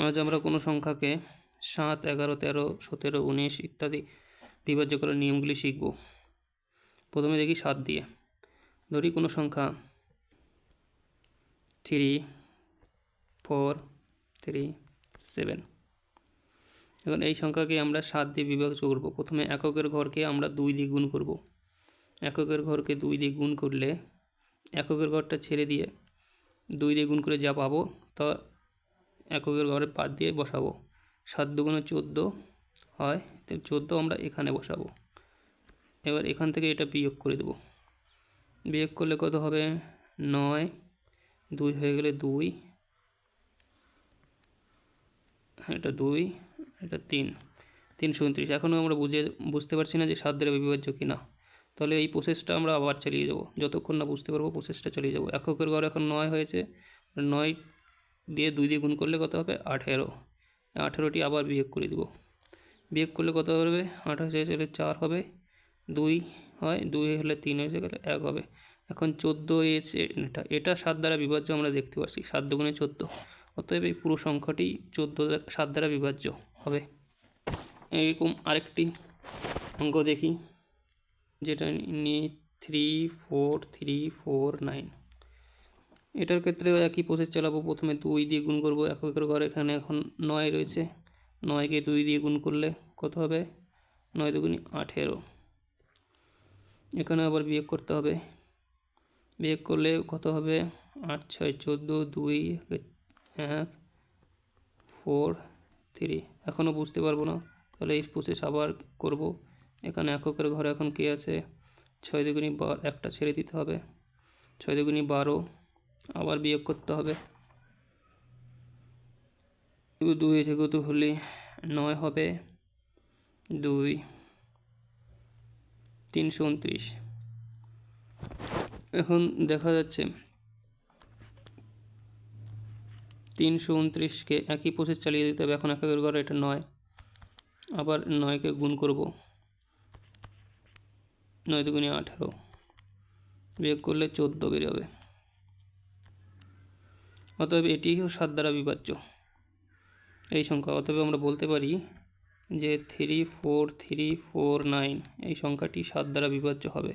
আজ আমরা কোনো সংখ্যাকে সাত, এগারো, তেরো, সতেরো, উনিশ ইত্যাদি বিভাজ্য করার নিয়মগুলি শিখব। প্রথমে দেখি সাত দিয়ে। ধরি কোনো সংখ্যা থ্রি, ফোর, থ্রি, সেভেন। এখন এই সংখ্যাকে আমরা সাত দিয়ে বিভাজ্য করব। প্রথমে এককের ঘরকে আমরা দুই দিয়ে গুণ করব। এককের ঘরকে দুই দিয়ে গুণ করলে এককের ঘরটা ছেড়ে দিয়ে দুই দিয়ে গুণ করে যা পাবো তা এককের ঘরে পাত দিয়ে বসাবো। সাত দুগুণে চোদ্দ হয়, তো চোদ্দ আমরা এখানে বসাবো। এবার এখান থেকে এটা বিয়োগ করে দেবো। বিয়োগ করলে কত হবে? নয়। দুই হয়ে গেলে দুই। এটা দুই, এটা তিন। তিনশো উনত্রিশ এখনও আমরা বুঝে, বুঝতে পারছি না যে সাত দ্বারা বিভাজ্য কি না। তাহলে এই প্রসেসটা আমরা আবার চালিয়ে যাব যতক্ষণ না বুঝতে পারব প্রসেসটা চালিয়ে যাব এককের ঘর এখন নয় হয়েছে। নয় দিয়ে দুই দিয়ে গুণ করলে কত হবে? আঠেরো। আঠেরোটি আবার বিয়োগ করে দেবো। বিয়োগ করলে কত হবে? আঠাশ হলে চার হবে। দুই হয়, দুই হলে তিন হয়েছে গেলে এক হবে। এখন চোদ্দ এসে এটা এটা সাত দ্বারা বিভাজ্য আমরা দেখতে পাচ্ছি সাত দুগুণে চোদ্দ। অতএব এই পুরো সংখ্যাটি চোদ্দ সাত দ্বারা বিভাজ্য হবে। এরকম আরেকটি অঙ্ক দেখি। যেটা নিয়ে three four three four nine এটার ক্ষেত্রেও একই প্রসেস চালাবো। প্রথমে দুই দিয়ে গুণ করব, এক এককের ঘর এখানে এখন নয় রয়েছে। নয়কে দুই দিয়ে গুণ করলে কত হবে? নয় দুগুণি আঠেরো। এখানে আবার বিয়োগ করতে হবে। বিয়োগ করলে কত হবে? আট, ছয়, চোদ্দ, দুই, এক ফোর থ্রি এখনও বুঝতে পারব না, তাহলে এই প্রসেস আবার করব। এখানে এককের ঘরে এখন কে আছে? ছয় দুগুণি বার, একটা ছেড়ে দিতে হবে। ছয় দুগুণি বারো আবার বিয়োগ করতে হবে। দুই এসে কত হলে নয় হবে দুই, তিনশো উনত্রিশ। এখন দেখা যাচ্ছে তিনশো উনত্রিশকে একই প্রসেস চালিয়ে দিতে হবে। এখন একের ঘরে এটা নয়, আবার নয়কে গুণ করব। নয় দুগুণে আঠেরো, বিয়োগ করলে চোদ্দ বেরোবে অতএব এটিও সাত দ্বারা বিভাজ্য। এই সংখ্যা, অতএব আমরা বলতে পারি যে three four three four nine এই সংখ্যাটি সাত দ্বারা বিভাজ্য হবে।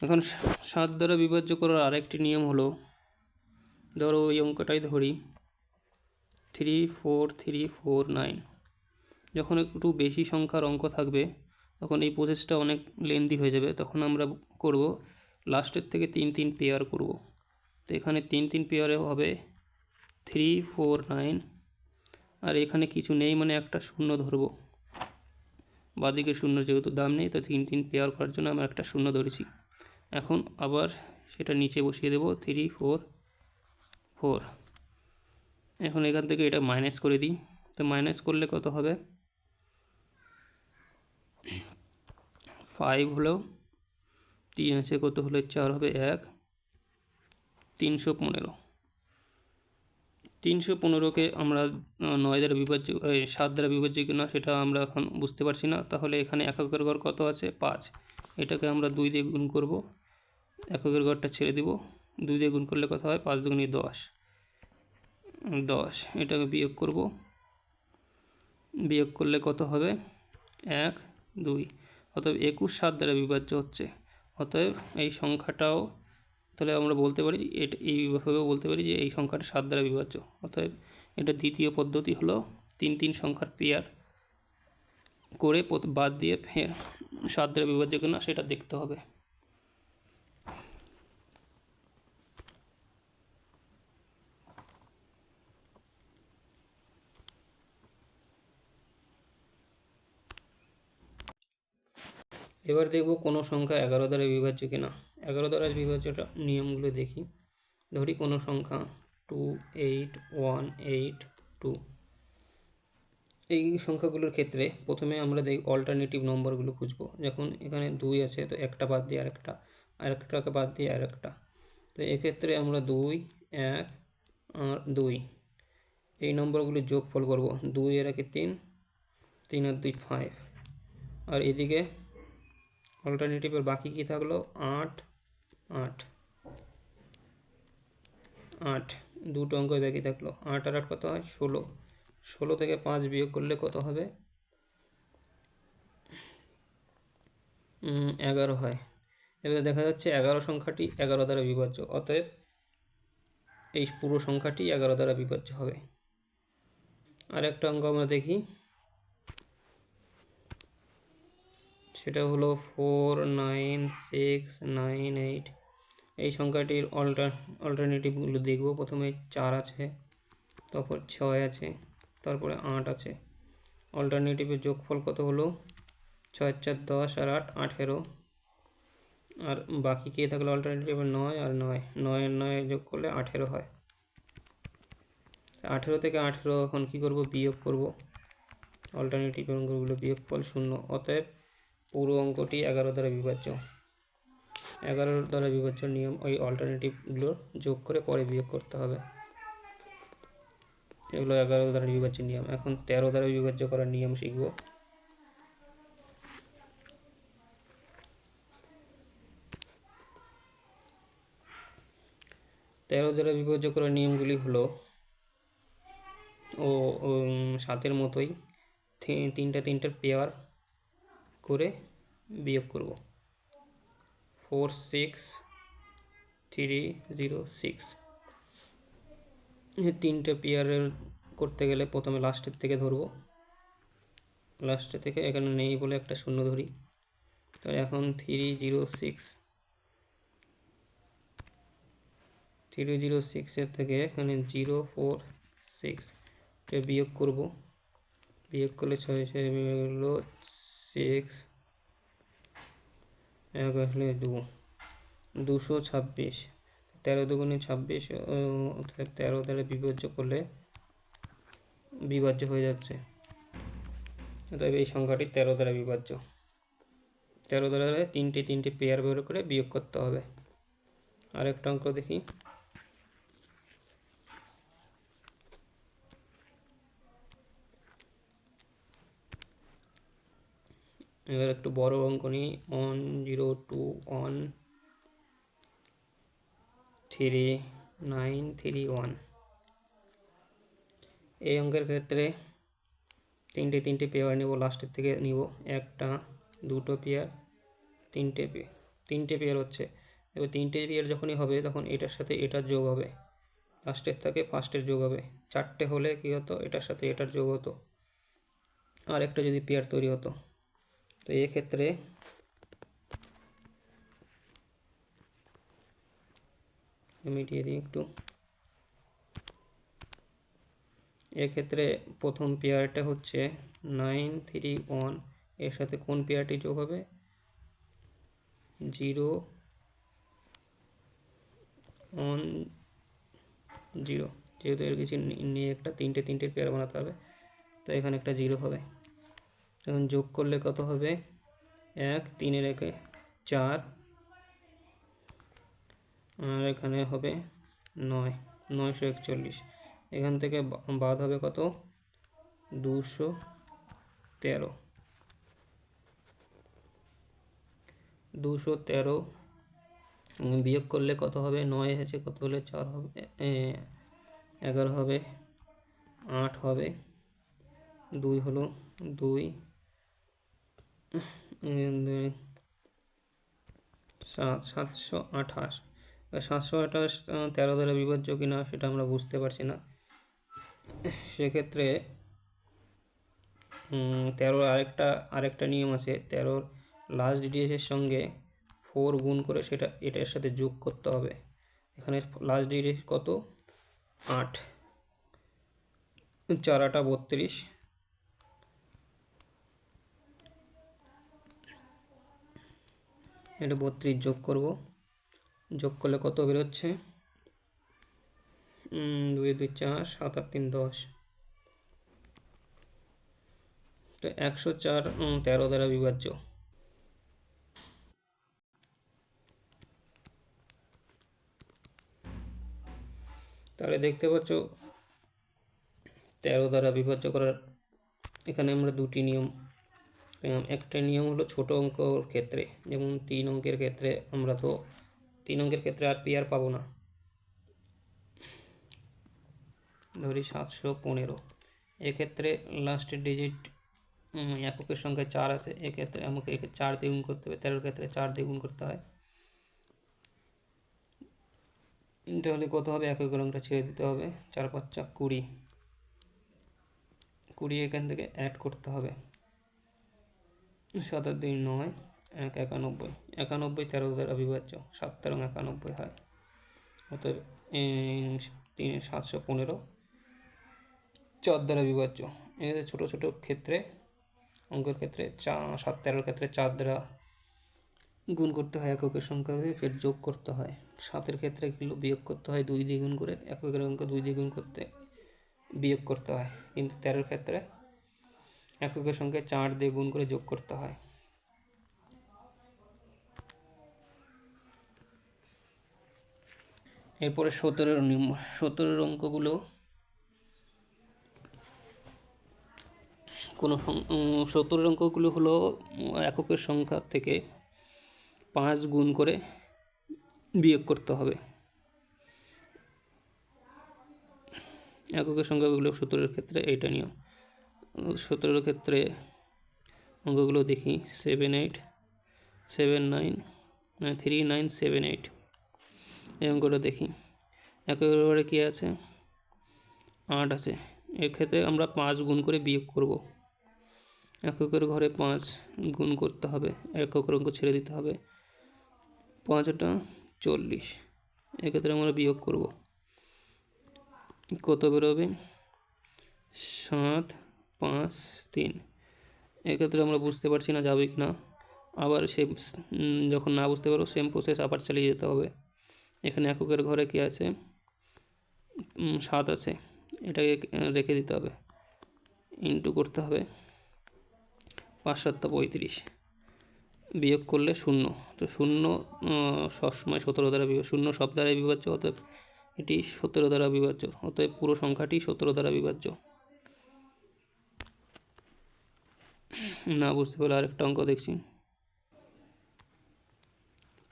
এখন সাত দ্বারা বিভাজ্য করার আরেকটি নিয়ম হলো ধরো ওই অঙ্কটাই ধরি। Three four three four nine যখন একটু বেশি সংখ্যার অঙ্ক থাকবে, তখন এই প্রসেসটা অনেক লেন্দি হয়ে যাবে। তখন আমরা করব লাস্টের থেকে তিন তিন পেয়ার করব। তো এখানে তিন তিন পেয়ারে হবে থ্রি ফোর নাইন আর এখানে কিছু নেই মানে একটা শূন্য ধরবো। বাদিকে শূন্য যেহেতু দাম নেই, তো তিন তিন পেয়ার করার জন্য আমরা একটা শূন্য ধরেছি। এখন আবার সেটা নিচে বসিয়ে দেব থ্রি ফোর ফোর। এখন এখান থেকে এটা মাইনাস করে দিই। তো মাইনাস করলে কত হবে? ফাইভ হলো, তিন আছে কত হলে চার হবে? এক। তিনশো পনেরো। তিনশো পনেরোকে আমরা নয় দ্বারা বিভাজ্য সাত দ্বারা বিভাজ্য কিনা সেটা আমরা এখন বুঝতে পারছি না। তাহলে এখানে এককের ঘর কত আছে? পাঁচ। এটাকে আমরা দুই দিয়ে গুণ করব। এককের ঘরটা ছেড়ে দিব। দুই দিয়ে গুণ করলে কত হয়? পাঁচ দুগুণি দশ। দশ, এটাকে বিয়োগ করব। বিয়োগ করলে কত হবে? এক, দুই। অতএব একুশ সাত দ্বারা বিভাজ্য হচ্ছে। অতএব এই সংখ্যাটাও তাহলে আমরা বলতে পারি এটা এইভাবেও বলতে পারি যে এই সংখ্যাটা সাত দ্বারা বিভাজ্য। অতএব এটা দ্বিতীয় পদ্ধতি হলো তিন তিন সংখ্যার পেয়ার করে বাদ দিয়ে ফের সাত দ্বারা বিভাজ্য কিনা সেটা দেখতে হবে। এবার দেখব কোনো সংখ্যা এগারো দ্বারা বিভাজ্য কিনা। এগারো দ্বারা বিভাজ্যটা নিয়মগুলো দেখি। ধরি কোনো সংখ্যা two, eight, one, eight, two. এই সংখ্যাগুলোর ক্ষেত্রে প্রথমে আমরা দেখি অল্টারনেটিভ নম্বরগুলো খুঁজবো। যখন এখানে দুই আছে, তো একটা বাদ দিয়ে আরেকটা, আরেকটাকে বাদ দিয়ে আরেকটা। তো এক্ষেত্রে আমরা দুই, এক আর দুই। এই নম্বরগুলি যোগফল করব। দুই এর একে তিন তিন আর দুই ফাইভ আর এদিকে অল্টারনেটিভের বাকি কি থাকল? আট আট আট। দুটো অঙ্ক বাকি থাকল। আট আর আট কত হয়? ষোলো। ষোলো থেকে পাঁচ বিয়োগ করলে কত হবে? এগারো হয়। এবার দেখা যাচ্ছে এগারো সংখ্যাটি এগারো দ্বারা বিভাজ্য। অতএব এই পুরো সংখ্যাটি এগারো দ্বারা বিভাজ্য হবে। আর একটা অঙ্ক আমরা দেখি। সেটা হলো four nine six nine eight এই সংখ্যাটির অল্টার অল্টারনেটিভগুলো দেখব। প্রথমে চার আছে, তারপর ছয় আছে, তারপরে আট আছে। অল্টারনেটিভের যোগফল কত হলো? ছয়, চার, দশ আর আট, আঠেরো। আর বাকি কে থাকলে? অল্টারনেটিভ নয় আর নয়। নয় নয় যোগ করলে আঠেরো হয়। আঠেরো থেকে আঠেরো এখন কি করব? বিয়োগ করব। অল্টারনেটিভ অঙ্কগুলো বিয়োগফল শূন্য। অতএব পুরো অঙ্কটি এগারো দ্বারা বিভাজ্য। এগারো দ্বারা বিভাজ্য নিয়ম ওই অল্টারনেটিভগুলো যোগ করে পরে বিয়োগ করতে হবে। এগুলো এগারো দ্বারা বিভাজ্য নিয়ম। এখন তেরো দ্বারা বিভাজ্য করার নিয়ম শিখব। তেরো দ্বারা বিভাজ্য করার নিয়মগুলি হলো, ও সাতের মতোই তিনটা, তিনটার পেয়ার করে বিয়োগ করব। Four six three zero six. তিনটে পেয়ারের করতে গেলে প্রথমে লাস্টের থেকে ধরবো। লাস্টের থেকে এখানে নেই বলে একটা শূন্য ধরি। তো এখন three zero six three zero সিক্সের থেকে এখানে জিরো ফোর সিক্স বিয়োগ করব। বিয়োগ করলে ছয় ছয় হলো সিক্স এক আসলে দু, দুশো ছাব্বিশ। তেরো দুগুণে ছাব্বিশ তেরো দ্বারা বিভাজ্য করলে বিভাজ্য হয়ে যাচ্ছে। তবে এই সংখ্যাটি তেরো দ্বারা বিভাজ্য। তেরো দ্বারা তিনটে তিনটে পেয়ার বের করে বিয়োগ করতে হবে। আরেকটা অঙ্ক দেখি। এবার একটু বড় অঙ্ক নিই। One zero two one three nine three one এই অঙ্কের ক্ষেত্রে তিনটে তিনটে পেয়ার নেব লাস্টের থেকে নিব। একটা, দুটো পেয়ার তিনটে পে- তিনটে পেয়ার হচ্ছে। এবার তিনটে পেয়ার যখনই হবে, তখন এটার সাথে এটার যোগ হবে। লাস্টের থেকে ফার্স্টের যোগ হবে। চারটে হলে কী হতো? এটার সাথে এটার যোগ হতো। আর একটা যদি পেয়ার তৈরি হতো। তো এক্ষেত্রে মিটিয়ে দিই একটু। এক্ষেত্রে প্রথম পেয়ারটা হচ্ছে নাইন থ্রি ওয়ানের সাথে কোন পেয়ারটি যোগ হবে? জিরো ওয়ান জিরো যেহেতু এর কিছু নিয়ে একটা তিনটে তিনটে পেয়ার বানাতে হবে, তো এখানে একটা জিরো হবে। এখন যোগ করলে কত হবে? এক তিনের একে চার। আর এখানে হবে নয় নয়শো একচল্লিশ। এখান থেকে বাদ হবে কত? দুশো তেরো। দুশো তেরো বিয়োগ করলে কত হবে? নয় আছে কত হলে চার হবে? এগারো হবে আট হবে। দুই হলো দুই, সাত, সাতশো আঠাশ। সাতশো আঠাশ তেরো দ্বারা বিভাজ্য কিনা সেটা আমরা বুঝতে পারছি না। সেক্ষেত্রে তেরোর আরেকটা আরেকটা নিয়ম আছে। তেরোর লাস্ট ডিজিটের সঙ্গে ফোর গুণ করে সেটা এটার সাথে যোগ করতে হবে। এখানে লাস্ট ডিজিট কত? আট। চার আটা বত্রিশ। এটা বত্রিশ যোগ করব। যোগ করলে কত বেরোচ্ছে? দুই দুই, চার, সাত, আট, তিন, দশ। তো একশো চার তেরো দ্বারা বিভাজ্য। তাহলে দেখতে পাচ্ছ, তেরো দ্বারা বিভাজ্য করার এখানে আমরা দুটি নিয়ম একটা নিয়ম হলো ছোট অঙ্কর ক্ষেত্রে, যেমন তিন অঙ্কের ক্ষেত্রে আমরা তো তিন অঙ্কের ক্ষেত্রে আর পি আর পাবো না। ধরি সাতশো পনেরো। এক্ষেত্রে লাস্টের ডিজিট এককের সংখ্যায় চার আছে, এক্ষেত্রে আমাকে একে চার দ্বিগুণ করতে হবে, তেরোর ক্ষেত্রে চার দ্বিগুণ করতে হয়। তাহলে কত হবে? এককের অঙ্কটা ছেড়ে দিতে হবে, চার পাঁচ চার কুড়ি। কুড়ি এখান থেকে অ্যাড করতে হবে। সাত আর দুই নয়, এক একানব্বই। একানব্বই তেরো দ্বারা বিভাজ্য সাত তেরো একানব্বই হয়। অতএব তিন, সাতশো পনেরো। চার দ্বারা এখানে ছোটো ছোটো ক্ষেত্রে, অঙ্কের ক্ষেত্রে চা, সাত তেরোর ক্ষেত্রে চার দ্বারা গুণ করতে হয় এককের সংখ্যাকে ফের যোগ করতে হয়। সাতের ক্ষেত্রে এগুলো বিয়োগ করতে হয় দুই দ্বিগুণ করে, এককের অঙ্ক দুই দ্বিগুণ করতে বিয়োগ করতে হয়। কিন্তু তেরোর ক্ষেত্রে এককের সঙ্গে চার দিয়ে গুণ করে যোগ করতে হয়। এরপরে সতেরোর নিয়ম, সতেরোর অঙ্কগুলো কোনো সতেরোর অঙ্কগুলো হলো এককের সংখ্যা থেকে পাঁচ গুণ করে বিয়োগ করতে হবে। এককের সংখ্যাগুলো সতেরোর ক্ষেত্রে এইটা নিয়ম। সতেরোর ক্ষেত্রে অঙ্কগুলো দেখি seven eight seven nine three nine seven eight এই অঙ্কটা দেখি। একের ঘরে কী আছে? আট আছে। এর ক্ষেত্রে আমরা পাঁচ গুণ করে বিয়োগ করব। এককের ঘরে পাঁচ গুণ করতে হবে। এককের অঙ্ক ছেড়ে দিতে হবে। পাঁচটা চল্লিশ। এক্ষেত্রে আমরা বিয়োগ করব। কত বেরোবে? সাত পাঁচ, তিন। এক্ষেত্রে আমরা বুঝতে পারছি না যাবে কি না। আবার সে যখন না বুঝতে পারো সেম প্রসেস আবার চালিয়ে যেতে হবে। এখানে এককের ঘরে কি আছে? সাত আছে। এটাকে রেখে দিতে হবে। ইন্টু করতে হবে। পাঁচ পঁয়ত্রিশ। বিয়োগ করলে শূন্য। তো শূন্য সবসময় সতেরো দ্বারা বিভাজ্য শূন্য সব দ্বারাই বিভাজ্য, অতএব এটি সতেরো দ্বারা বিভাজ্য। অতএব পুরো সংখ্যাটি সতেরো দ্বারা বিভাজ্য। না, বুঝতে পারলে আরেকটা অঙ্ক দেখছি।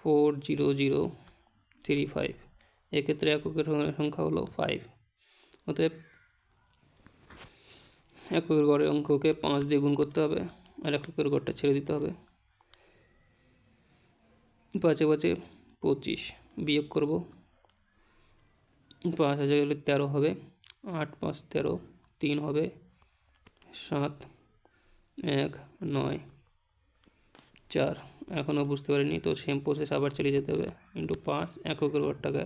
Four zero zero three five এক্ষেত্রে এককের সংখ্যা হলো ফাইভ অতএব এককের গড়ের অঙ্ককে পাঁচ দিয়ে গুণ করতে হবে আর এককের গড়টা ছেড়ে দিতে হবে। পাঁচে পাঁচে পঁচিশ বিয়োগ করব। পাঁচ হাজার গেলে তেরো হবে, আট পাঁচ তেরো, তিন হবে, সাত এক, নয়, চার। এখনও বুঝতে পারিনি, তো সেম প্রসেস আবার চালিয়ে যেতে হবে। ইন্টু পাঁচ এককের ঘরটাকে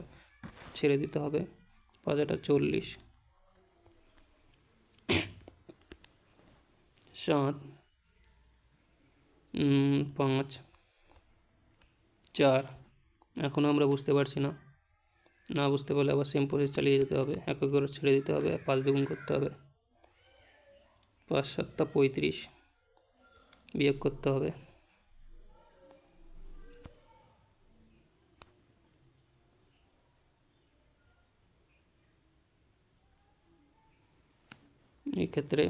ছেড়ে দিতে হবে। পাঁচ একটা চল্লিশ। সাত পাঁচ, চার। এখনও আমরা বুঝতে পারছি না। না বুঝতে পারলে আবার সেম প্রসেস চালিয়ে যেতে হবে। এক ছেড়ে দিতে হবে, পাঁচ দ্বিগুণ করতে হবে। পাঁচ সাতটা পঁয়ত্রিশ। বিয়োগ করতে হবে। এই ক্ষেত্রে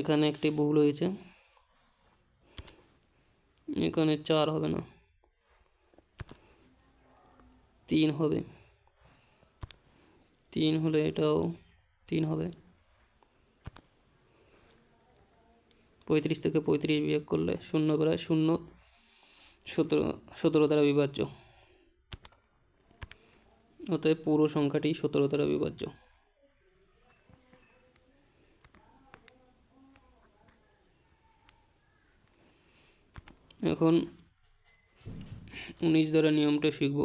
এখানে একটি ভুল হয়েছে এখানে চার হবে না। তিন হবে। তিন হলে এটাও তিন হবে। পঁয়ত্রিশ থেকে পঁয়ত্রিশ বিয়োগ করলে শূন্য প্রায় শূন্য, সতেরো সতেরো দ্বারা বিভাজ্য। অতএব পুরো সংখ্যাটি সতেরো দ্বারা বিভাজ্য। এখন উনিশ দ্বারা নিয়মটা শিখব।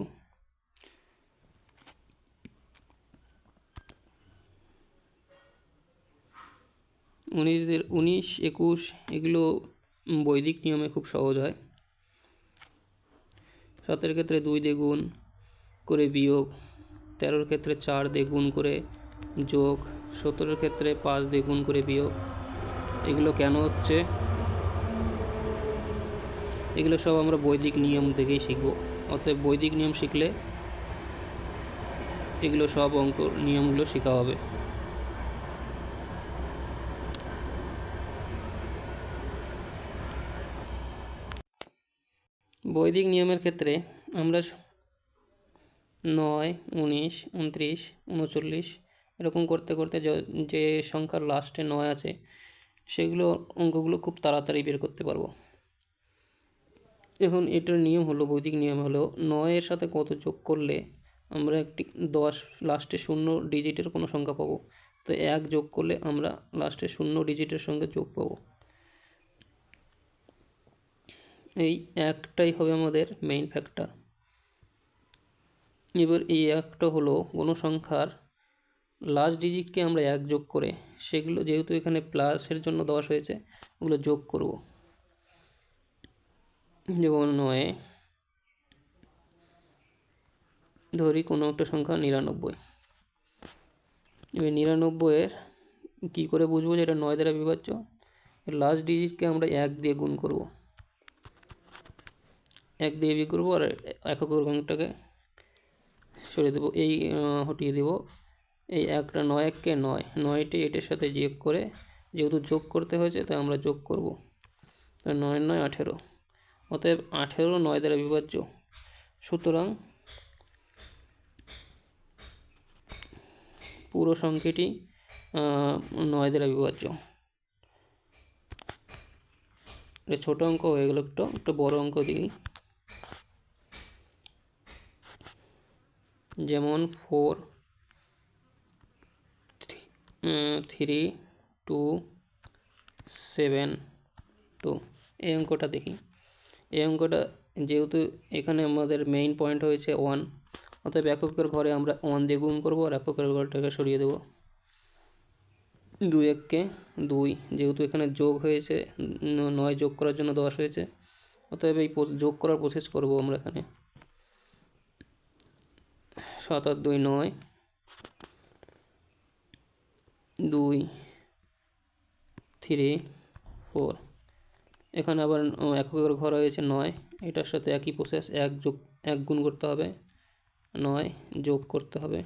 উনিশদের, উনিশ, একুশ, এগুলো বৈদিক নিয়মে খুব সহজ হয়। সাতের ক্ষেত্রে দুই দ্বিগুণ করে বিয়োগ, তেরোর ক্ষেত্রে চার দ্বিগুণ করে যোগ, সতেরোর ক্ষেত্রে পাঁচ দ্বিগুণ করে বিয়োগ। এগুলো কেন হচ্ছে? এগুলো সব আমরা বৈদিক নিয়ম থেকেই শিখব। অতএব বৈদিক নিয়ম শিখলে এগুলো সব অঙ্ক নিয়মগুলো শেখা হবে। বৈদিক নিয়মের ক্ষেত্রে আমরা নয়, উনিশ, উনত্রিশ, উনচল্লিশ এরকম করতে করতে যে সংখ্যার লাস্টে নয় আছে, সেগুলো অঙ্কগুলো খুব তাড়াতাড়ি বের করতে পারব। এখন এটার নিয়ম হলো, বৈদিক নিয়ম হলো, নয়ের সাথে কত যোগ করলে আমরা একটি দশ লাস্টে শূন্য ডিজিটের কোনো সংখ্যা পাবো? তো এক যোগ করলে আমরা লাস্টে শূন্য ডিজিটের সঙ্গে যোগ পাবো। এই একটাই হবে আমাদের মেইন ফ্যাক্টর এবার এই একটা হলো কোনো সংখ্যার লাস্ট ডিজিটকে আমরা এক যোগ করে সেগুলো যেহেতু এখানে প্লাসের জন্য দশ হয়েছে, ওগুলো যোগ করব। যেমন নয়, ধরি কোনো একটা সংখ্যা নিরানব্বই। এবার নিরানব্বইয়ের কী করে বুঝব যে এটা নয় দ্বারা বিভাজ্য? লাস্ট ডিজিটকে আমরা এক দিয়ে গুণ করব। এক দিয়ে বিয়ে করব আর একক ঘন্টাকে সরিয়ে দেবো। এই হটিয়ে দেবো। এই একটা নয় এককে নয়, নয়টি এটার সাথে যোগ করে যেহেতু যোগ করতে হয়েছে, তাই আমরা যোগ করব। তো নয় নয় আঠেরো। অতএব আঠেরো নয় দ্বারা বিভাজ্য। সুতরাং পুরো সংখ্যাটি নয় দ্বারা বিভাজ্য। ছোটো অঙ্ক হয়ে গেল একটু একটু বড় অঙ্ক দিই যেমন four, three two, seven, two. এই অঙ্কটা দেখি। এই অঙ্কটা যেহেতু এখানে আমাদের মেইন পয়েন্ট হয়েছে ওয়ান অতএব এককের ঘরে আমরা ওয়ান দিয়ে গুণ করব আর এককের ঘরটাকে সরিয়ে দেবো। দুই এককে দুই, যেহেতু এখানে যোগ হয়েছে নয় যোগ করার জন্য দশ হয়েছে, অতএব এই যোগ করার প্রসেস করব আমরা এখানে। সাত আর দুই, নয়, দুই থ্রি ফোর এখানে আবার এককের ঘর হয়েছে নয়। এটার সাথে একই প্রসেস এক যোগ, এক গুণ করতে হবে। নয় যোগ করতে হবে।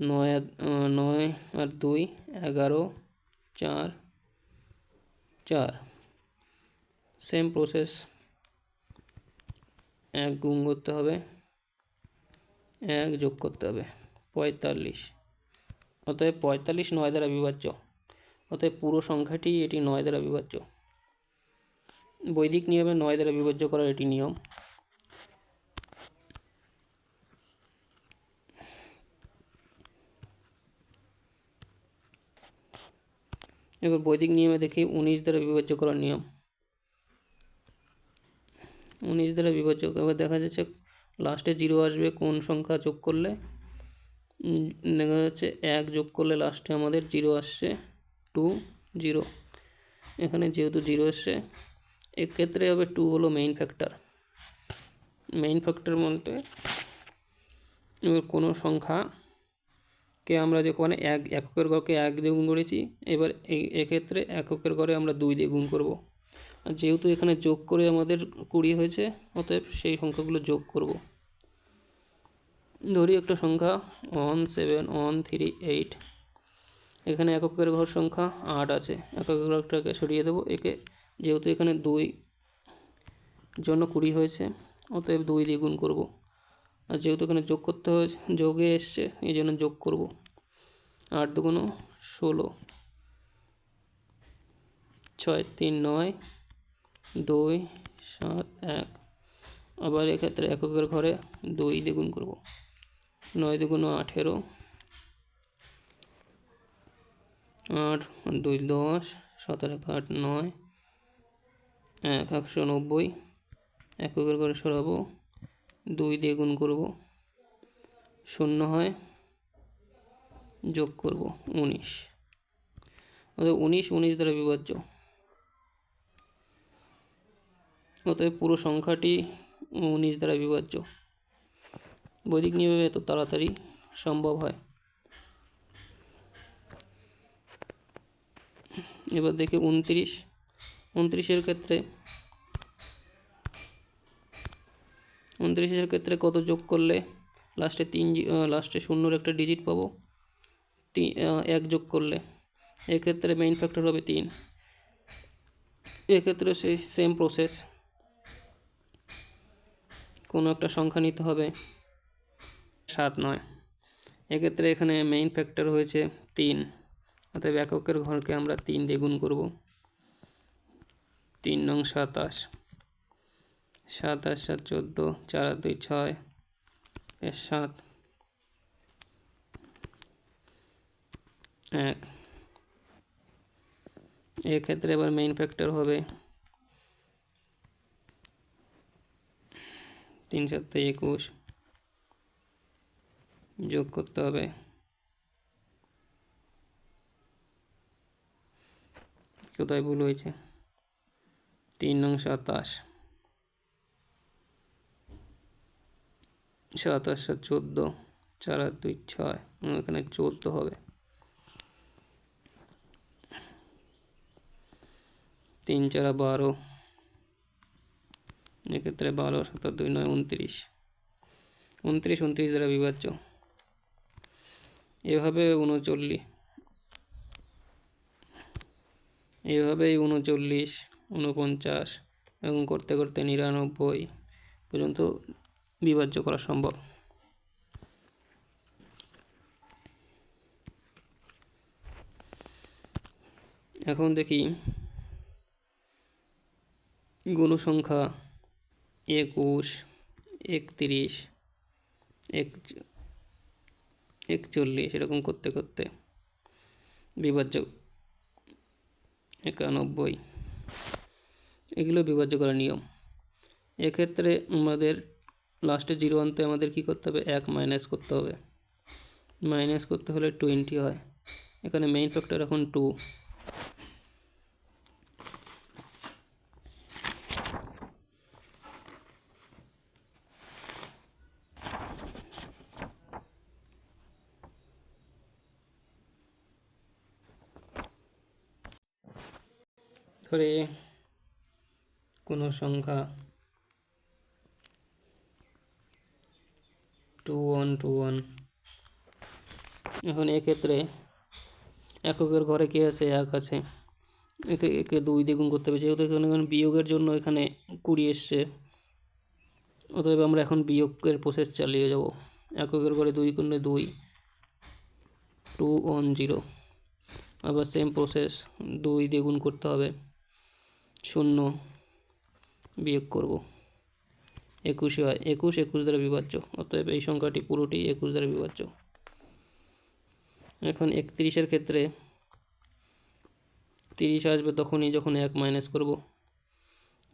নয় নয় আর দুই, এগারো, চার চার। সেম প্রসেস এক গুণ করতে হবে। এক যোগ করতে হবে। পঁয়তাল্লিশ। অতএব পঁয়তাল্লিশ নয় দ্বারা বিভাজ্য। অতএব পুরো সংখ্যাটি এটি নয় দ্বারা বিভাজ্য। বৈদিক নিয়মে নয় দ্বারা বিভাজ্য করার এটি নিয়ম। এবার বৈদিক নিয়মে দেখি উনিশ দ্বারা বিভাজ্য করার নিয়ম। উনিশ দ্বারা বিভাজ্য এবার দেখা যাচ্ছে লাস্টে জিরো আসবে, কোন সংখ্যা যোগ করলে? দেখা যাচ্ছে এক যোগ করলে লাস্টে আমাদের জিরো আসছে, টু, জিরো। এখানে যেহেতু জিরো এসছে, এক্ষেত্রে হবে টু হলো মেইন ফ্যাক্টর মেইন ফ্যাক্টর বলতে এবার কোনো সংখ্যাকে আমরা যেখানে এক, এককের ঘরকে এক দিয়ে গুণ করেছি, এবার এক্ষেত্রে এককের ঘরে আমরা দুই দিয়ে গুণ করব। যেহেতু এখানে যোগ করে আমাদের কুড়ি হয়েছে, অতএব সেই সংখ্যাগুলো যোগ করব। ধরি একটা সংখ্যা one seven one three eight এখানে এককের ঘর সংখ্যা আট আছে। এককের ঘরটাকে সরিয়ে দেবো। একে যেহেতু এখানে দুই জন্য কুড়ি হয়েছে, অতএব দুই দিয়ে গুণ করব। আর যেহেতু এখানে যোগ করতে হয়েছে, যোগে এসছে, এই জন্য যোগ করব। আট দুগুণ ষোলো। ছয়, তিন, নয়। দুই, সাত, এক। আবার এক্ষেত্রে এককের ঘরে দুই দ্বিগুণ করব। নয় দুগুণ আঠেরো। আট, দুই দশ, সতেরো এক আট নয়। এক, একশো নব্বই। এককের ঘরে সরাবো। দুই দিয়ে গুণ করব। শূন্য হয়। যোগ করব উনিশ। উনিশ উনিশ দ্বারা বিভাজ্য। অতএব পুরো সংখ্যাটি উনিশ দ্বারা বিভাজ্য। বৈদিক নিয়মে এত তাড়াতাড়ি সম্ভব হয়। এবার দেখি উনত্রিশ। উনত্রিশের ক্ষেত্রে উনত্রিশের ক্ষেত্রে কত যোগ করলে লাস্টে তিন লাস্টে শূন্যর একটা ডিজিট পাবো? তিন এক যোগ করলে। এক্ষেত্রে মেইন ফ্যাক্টর হবে তিন। এক্ষেত্রে সেই সেম প্রসেস কোনো একটা সংখ্যা নিতে হবে। সাত, নয়। এক্ষেত্রে এখানে মেইন ফ্যাক্টর হয়েছে তিন। অতএব এককের ঘরকে আমরা তিন দিয়ে গুণ করব। তিন নং সাতাশ। সাতাশ, সাত, চোদ্দ, চার দুই, ছয় সাত। এক। এক্ষেত্রে এবার মেইন ফ্যাক্টর হবে তিন সাতে একুশ। যোগ করতে হবে। কোথায় ভুল হয়েছে? তিন নং সাতাশ। সাতাশ সাত চোদ্দ, চার আর দুই, ছয়। এখানে চোদ্দ হবে। তিন, চারা বারো। এক্ষেত্রে বারো সাত দুই, নয়, উনত্রিশ। উনত্রিশ উনত্রিশ দ্বারা বিভাজ্য। এভাবে উনচল্লিশ। এভাবেই উনচল্লিশ, উনপঞ্চাশ এবং করতে করতে নিরানব্বই পর্যন্ত বিভাজ্য করা সম্ভব। এখন দেখি গণসংখ্যা একুশ, একত্রিশ এক একচল্লিশ, এরকম করতে করতে। বিভাজ্য একানব্বই। এগুলো বিভাজ্য করার নিয়ম। এক্ষেত্রে আমাদের লাস্টে জিরো আনতে আমাদের কী করতে হবে? এক মাইনাস করতে হবে। মাইনাস করতে হলে টোয়েন্টি হয়। এখানে মেইন ফ্যাক্টর এখন টু ধরে কোনো সংখ্যা টু ওয়ান টু ওয়ান। এখন এক্ষেত্রে এককের ঘরে কে আছে? এক আছে। একে একে দুই দ্বিগুণ করতে হবে। যেহেতু এখানে এখানে বিয়োগের জন্য এখানে কুড়ি এসছে, অতএব আমরা এখন বিয়োগের প্রসেস চালিয়ে যাব। এককের ঘরে দুই গুণে দুই, টু ওয়ান জিরো। আবার সেম প্রসেস দুই দ্বিগুণ করতে হবে। শূন্য বিয়োগ করব। একুশে হয়, একুশ একুশ দ্বারা বিভাজ্য। অতএব এই সংখ্যাটি পুরোটি একুশ দ্বারা বিভাজ্য। এখন একত্রিশের ক্ষেত্রে তিরিশ আসবে তখনই যখন এক মাইনাস করব।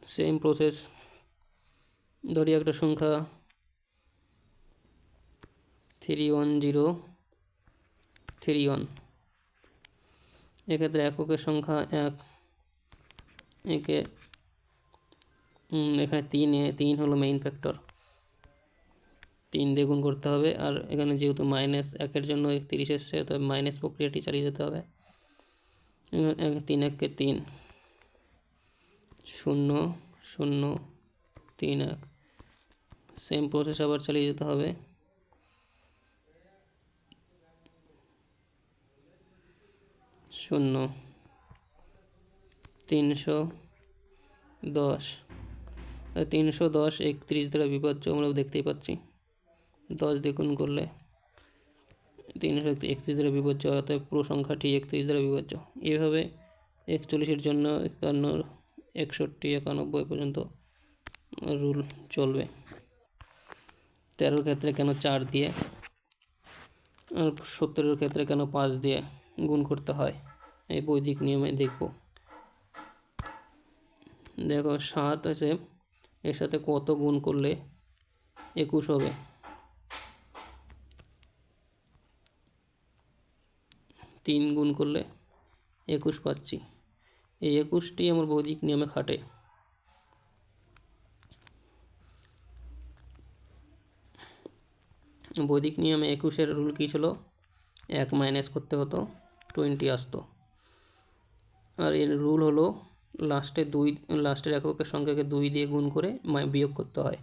সেম প্রসেস ধরি একটা সংখ্যা three one zero three one এক্ষেত্রে এককের সংখ্যা এক। একে এখানে তিন তিন হলো মেইন ফ্যাক্টর তিন দিয়ে করতে হবে, আর এখানে যেহেতু মাইনাস একের জন্য তিরিশ এসছে তবে মাইনাস প্রক্রিয়াটি চালিয়ে যেতে হবে। তিন এককে তিন। শূন্য শূন্য, তিন, এক। সেম প্রসেস আবার চালিয়ে যেতে হবে। শূন্য। তিনশো দশ। তিনশো দশ, একত্রিশ দ্বারা বিভাজ্য, আমরা দেখতেই পাচ্ছি। দশ দ্বিগুণ করলে। তিনশো একত্রিশ দ্বারা বিভাজ্য অর্থাৎ পুরো সংখ্যাটি একত্রিশ দ্বারা বিভাজ্য। এইভাবে একচল্লিশের জন্য একান্ন, একষট্টি, একানব্বই পর্যন্ত রুল চলবে। তেরোর ক্ষেত্রে কেন চার দিয়ে? আর সত্তরের ক্ষেত্রে কেন পাঁচ দিয়ে গুণ করতে হয়? এই বৈদিক নিয়মে দেখব। দেখো সাত আছে, এর সাথে কত গুণ করলে একুশ হবে? তিন গুণ করলে একুশ পাচ্ছি। এই একুশটি আমার বৈদিক নিয়মে খাটে। বৈদিক নিয়মে একুশের রুল কী ছিল? এক মাইনাস করতে হতো, টোয়েন্টি আসতো। আর এর রুল হলো লাস্টে দুই লাস্টের এককের সংখ্যাকে দুই দিয়ে গুণ করে বিয়োগ করতে হয়।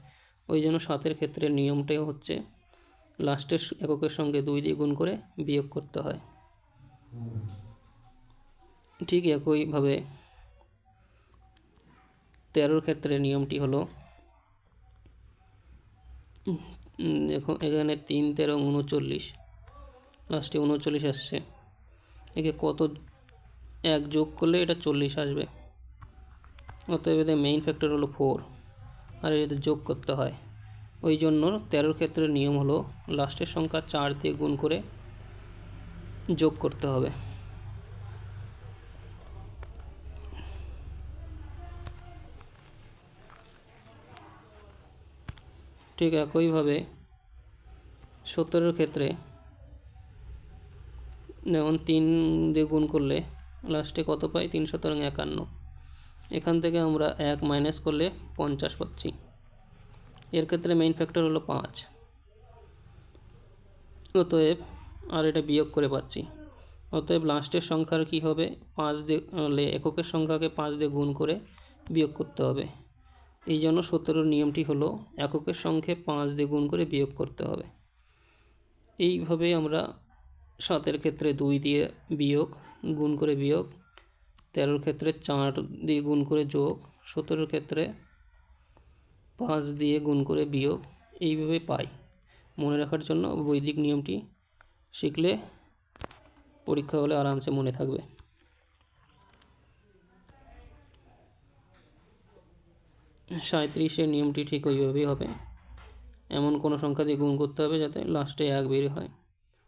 ওই জন্য সাতের ক্ষেত্রে নিয়মটাই হচ্ছে লাস্টের এককের সঙ্গে দুই দিয়ে গুণ করে বিয়োগ করতে হয়। ঠিক একইভাবে তেরোর ক্ষেত্রে নিয়মটি হলো দেখো এখানে তিন, তেরো, উনচল্লিশ। লাস্টে উনচল্লিশ আসছে। একে কত, এক যোগ করলে এটা চল্লিশ আসবে। অতএব এদের মেইন ফ্যাক্টর হলো ফোর আর এদের যোগ করতে হয়। ওই জন্য তেরোর ক্ষেত্রে নিয়ম হলো লাস্টের সংখ্যা চার দিয়ে গুণ করে যোগ করতে হবে। ঠিক একইভাবে সত্তরের ক্ষেত্রে যেমন তিন দিয়ে গুণ করলে লাস্টে কত পাই? তিন শতরং একান্ন। এখান থেকে আমরা এক মাইনাস করলে পঞ্চাশ পাচ্ছি। এর ক্ষেত্রে মেইন ফ্যাক্টর হলো পাঁচ। অতএব, আর এটা বিয়োগ করে পাচ্ছি। অতএব লাস্টের সংখ্যার কি হবে? পাঁচ দিয়ে এককের সংখ্যাকে পাঁচ দিয়ে গুণ করে বিয়োগ করতে হবে। এই জন্য সতেরোর নিয়মটি হলো এককের সংখ্যে পাঁচ দিয়ে গুণ করে বিয়োগ করতে হবে। এইভাবে আমরা সাতের ক্ষেত্রে দুই দিয়ে বিয়োগ, গুণ করে বিয়োগ তেরোর ক্ষেত্রে চার দিয়ে গুণ করে যোগ, সতেরোর ক্ষেত্রে পাঁচ দিয়ে গুণ করে বিয়োগ, এইভাবে পাই। মনে রাখার জন্য বৈদিক নিয়মটি শিখলে পরীক্ষা হলে আরামসে মনে থাকবে। সাঁত্রিশের নিয়মটি ঠিক ওইভাবেই হবে। এমন কোনো সংখ্যা দিয়ে গুণ করতে হবে যাতে লাস্টে এক বের হয়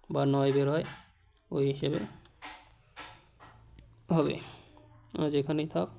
বা নয় বের হয়, ওই হিসেবে হবে। আজ এখানেই থাক